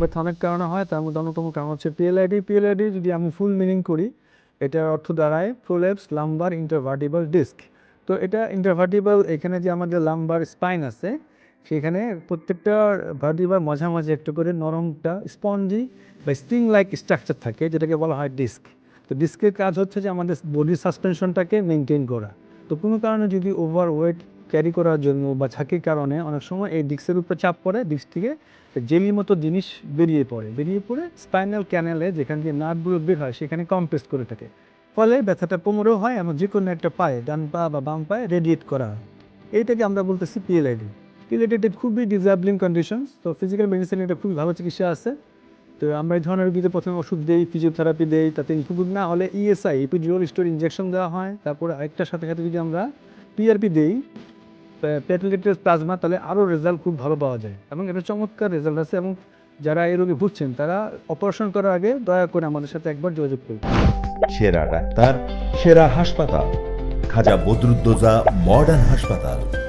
ব্যথা অনেক কারণে হয়, তার মধ্যে অন্যতম কারণ হচ্ছে পিএলআইডি পিএলআইডি যদি আমি ফুল মিনিং করি, এটার অর্থ দাঁড়ায় প্রোলেপস লাম্বার ইন্টারভার্টিবল ডিস্ক তো এটা ইন্টারভার্টিবল এখানে যে আমাদের লাম্বার স্পাইন আছে, সেখানে প্রত্যেকটা ভার্টিবার মাঝামাঝি একটু করে নরমটা স্পঞ্জি বা স্প্রিং লাইক স্ট্রাকচার থাকে, যেটাকে বলা হয় ডিস্ক তো ডিস্কের কাজ হচ্ছে যে আমাদের বডির সাসপেনশনটাকে মেনটেন করা। তো কোনো কারণে যদি ওভার ওয়েট ক্যারি করার জন্য বা ঝাঁকির কারণে অনেক সময় এই ডিস্কের উপরে চাপ পড়ে ডিস্ক থেকে জেলির মতো জিনিস বেরিয়ে পড়ে। বেরিয়ে পড়ে স্পাইনাল ক্যানেলে যেখান দিয়ে নার্ভগুলো বের হয়, সেখানে কম্প্রেস করে থাকে। ফলে ব্যথাটা কোমরেও হয়, এমন যে কোনো একটা পায়ে, ডান পা বা বাম পায়ে রেডিয়েট করা এইটাকে আমরা বলতেছি পিএলআইডি পিএলআইডি খুবই ডিজাবলিং কন্ডিশন তো ফিজিক্যাল মেডিসিন এটা খুবই ভালো চিকিৎসা আছে। তো আমরা এই ধরনের রোগীদের প্রথমে ওষুধ দিই ফিজিওথেরাপি দেই, তাতে ইম্প্রুভ না হলে ইএসআই ইপিডিওর স্টোর ইঞ্জেকশন দেওয়া হয়। তারপরে আরেকটার সাথে সাথে যদি আমরা পিআরপি দেই প্যাটেলেটেড প্লাজমা, তাহলে আরও রেজাল্ট খুব ভালো পাওয়া যায়। এবং এটা চমৎকার রেজাল্ট আছে এবং যারা এই রোগে ভুগছেন, তারা অপারেশন করার আগে দয়া করে আমাদের সাথে একবার যোগাযোগ করুন। সেরা ডাক্তার সেরা হাসপাতাল। খাজা বদরুদ্দোজা মডার্ন হাসপাতাল।